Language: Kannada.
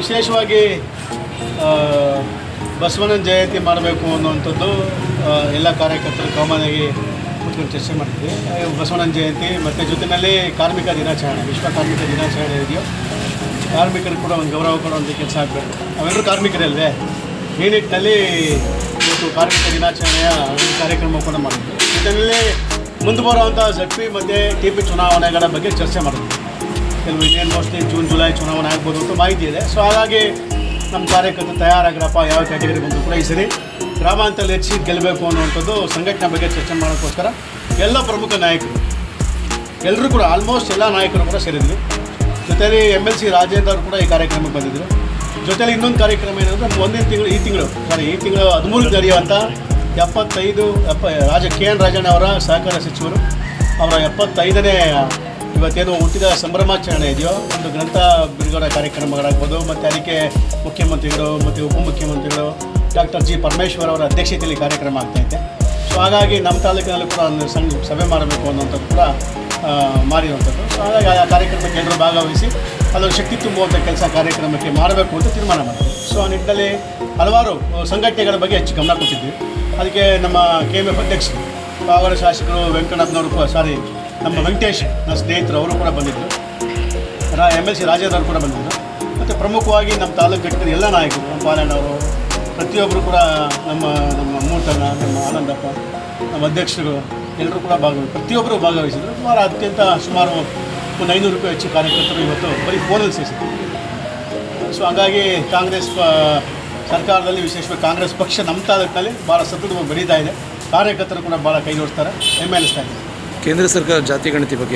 ವಿಶೇಷವಾಗಿ ಬಸವಣ್ಣನ ಜಯಂತಿ ಮಾಡಬೇಕು ಅನ್ನುವಂಥದ್ದು ಎಲ್ಲ ಕಾರ್ಯಕರ್ತರು ಕಾಮನಾಗಿ ಕೂತ್ಕೊಂಡು ಚರ್ಚೆ ಮಾಡ್ತೀವಿ. ಬಸವಣ್ಣನ ಜಯಂತಿ, ಮತ್ತು ಜೊತೆಯಲ್ಲಿ ಕಾರ್ಮಿಕ ದಿನಾಚರಣೆ, ವಿಶ್ವ ಕಾರ್ಮಿಕ ದಿನಾಚರಣೆ ಇದೆಯೋ, ಕಾರ್ಮಿಕರು ಕೂಡ ಒಂದು ಗೌರವ ಕೊಡುವಂಥ ಕೆಲಸ ಆಗಬೇಕು. ಅವೆಲ್ಲರೂ ಕಾರ್ಮಿಕರೇ ಅಲ್ವೇ? ಈ ನಿಟ್ಟಿನಲ್ಲಿ ಇವತ್ತು ಕಾರ್ಮಿಕ ದಿನಾಚರಣೆಯ ಕಾರ್ಯಕ್ರಮ ಕೂಡ ಮಾಡಿದ್ವಿ ಜೊತೆಯಲ್ಲಿ ಮುಂದೆ ಬರುವಂಥ ಜಡ್ ಪಿ ಮತ್ತು ಟಿ ಪಿ ಚುನಾವಣೆಗಳ ಬಗ್ಗೆ ಚರ್ಚೆ ಮಾಡಿದ್ವಿ ಕೆಲವು ಇನ್ನೇನು ಮೋಸ್ಟ್ಲಿ ಜೂನ್, ಜುಲೈ ಚುನಾವಣೆ ಆಗ್ಬೋದು ಅಂತ ಮಾಹಿತಿ ಇದೆ. ಸೊ ಹಾಗಾಗಿ ನಮ್ಮ ಕಾರ್ಯಕರ್ತರು ತಯಾರಾಗ್ರಪ್ಪ ಯಾವ ಕ್ಯಾಟಗರಿ ಬಂದು ಕೂಡ ಈ ಸರಿ ಗ್ರಾಮಾಂತರಲ್ಲಿ ಹೆಚ್ಚಿ ಗೆಲ್ಲಬೇಕು ಅನ್ನುವಂಥದ್ದು ಸಂಘಟನೆ ಬಗ್ಗೆ ಚರ್ಚೆ ಮಾಡೋಕ್ಕೋಸ್ಕರ ಎಲ್ಲ ಪ್ರಮುಖ ನಾಯಕರು ಎಲ್ಲರೂ ಕೂಡ ಆಲ್ಮೋಸ್ಟ್ ಎಲ್ಲ ನಾಯಕರು ಕೂಡ ಸೇರಿದ್ವಿ. ಜೊತೆಯಲ್ಲಿ ಎಂ ಎಲ್ ಸಿ ರಾಜೇಂದ್ರ ಅವರು ಕೂಡ ಈ ಕಾರ್ಯಕ್ರಮಕ್ಕೆ ಬಂದಿದ್ದರು ಜೊತೆಲಿ ಇನ್ನೊಂದು ಕಾರ್ಯಕ್ರಮ ಏನಂದರೆ ಒಂದಿನ ತಿಂಗಳು, ಈ ತಿಂಗಳು ಸಾರಿ ಈ ತಿಂಗಳು ಹದಿಮೂರು ನಡೆಯುವಂಥ ಎಪ್ಪತ್ತೈದು, ಎಪ್ಪ, ರಾಜ ಕೆ ಎನ್ ರಾಜಣ್ಣ ಅವರ ಸಹಕಾರ ಸಚಿವರು ಅವರ ಎಪ್ಪತ್ತೈದನೇ ಇವತ್ತೇನು ಹುಟ್ಟಿದ ಸಂಭ್ರಮಾಚರಣೆ ಇದೆಯೋ? ಒಂದು ಗ್ರಂಥ ಬಿಡುಗಡೆ ಕಾರ್ಯಕ್ರಮಗಳಾಗ್ಬೋದು, ಮತ್ತು ಅದಕ್ಕೆ ಮುಖ್ಯಮಂತ್ರಿಗಳು ಮತ್ತು ಉಪಮುಖ್ಯಮಂತ್ರಿಗಳು ಡಾಕ್ಟರ್ ಜಿ ಪರಮೇಶ್ವರ್ ಅವರ ಅಧ್ಯಕ್ಷತೆಯಲ್ಲಿ ಕಾರ್ಯಕ್ರಮ ಆಗ್ತೈತೆ ಸೊ ಹಾಗಾಗಿ ನಮ್ಮ ತಾಲೂಕಿನಲ್ಲಿ ಕೂಡ ಒಂದು ಸಂಘ, ಸಭೆ ಮಾಡಬೇಕು ಅನ್ನೋಂಥದ್ದು ಕೂಡ ಮಾಡಿರುವಂಥದ್ದು. ಸೊ ಹಾಗಾಗಿ ಆ ಕಾರ್ಯಕ್ರಮಕ್ಕೆ ಎಲ್ಲರೂ ಭಾಗವಹಿಸಿ ಅದೊಂದು ಶಕ್ತಿ ತುಂಬುವಂಥ ಕೆಲಸ ಕಾರ್ಯಕ್ರಮಕ್ಕೆ ಮಾಡಬೇಕು ಅಂತ ತೀರ್ಮಾನ ಮಾಡಿದ್ವಿ ಸೊ ಆ ನಿಟ್ಟಿನಲ್ಲಿ ಹಲವಾರು ಸಂಘಟನೆಗಳ ಬಗ್ಗೆ ಹೆಚ್ಚು ಗಮನ ಕೊಟ್ಟಿದ್ವಿ ಅದಕ್ಕೆ ನಮ್ಮ ಕೆ ಎಂ ಎಫ್ ಅಧ್ಯಕ್ಷರು ಪಾವರ ಶಾಸಕರು ವೆಂಕಟಪ್ಪನವರು ಸಾರಿ ನಮ್ಮ ವೆಂಕಟೇಶ್ ನನ್ನ ಸ್ನೇಹಿತರು, ಅವರು ಕೂಡ ಬಂದಿದ್ದರು. ರಾ ಎಂ ಎಲ್ ಸಿ ರಾಜೇಂದ್ರ ಕೂಡ ಬಂದಿದ್ದರು. ಮತ್ತು ಪ್ರಮುಖವಾಗಿ ನಮ್ಮ ತಾಲೂಕು ಘಟಕದ ಎಲ್ಲ ನಾಯಕರು, ನಮ್ಮ ಪಾಲಣ್ಣವರು ಪ್ರತಿಯೊಬ್ಬರು ಕೂಡ ನಮ್ಮ ನಮ್ಮ ಮೂರ್ತನ ನಮ್ಮ ಆನಂದಪ್ಪ, ನಮ್ಮ ಅಧ್ಯಕ್ಷರು ಎಲ್ಲರೂ ಕೂಡ ಭಾಗವಹಿಸಿ ಪ್ರತಿಯೊಬ್ಬರು ಭಾಗವಹಿಸಿದರು. ಸುಮಾರು ಅತ್ಯಂತ ಸುಮಾರು ಒಂದು ರೂಪಾಯಿ ಹೆಚ್ಚು ಕಾರ್ಯಕರ್ತರು ಇವತ್ತು ಬರೀ ಫೋನಲ್ಲಿ ಸೇರಿಸಿದ್ರು. ಸೊ ಹಾಗಾಗಿ ಕಾಂಗ್ರೆಸ್ ಸರ್ಕಾರದಲ್ಲಿ ವಿಶೇಷವಾಗಿ ಕಾಂಗ್ರೆಸ್ ಪಕ್ಷ ನಮ್ಮ ತಾಲೂಕಿನಲ್ಲಿ ಭಾಳ ಸತತವಾಗಿ ಬೆಳೀತಾ ಇದೆ. ಕಾರ್ಯಕರ್ತರು ಕೂಡ ಭಾಳ ಕೈ ಜೋಡಿಸ್ತಾರೆ ಹೆಮ್ಮೆ ಅನ್ನಿಸ್ತಾ ಇದೆ ಕೇಂದ್ರ ಸರ್ಕಾರ ಜಾತಿ ಗಣತಿ ಬಗ್ಗೆ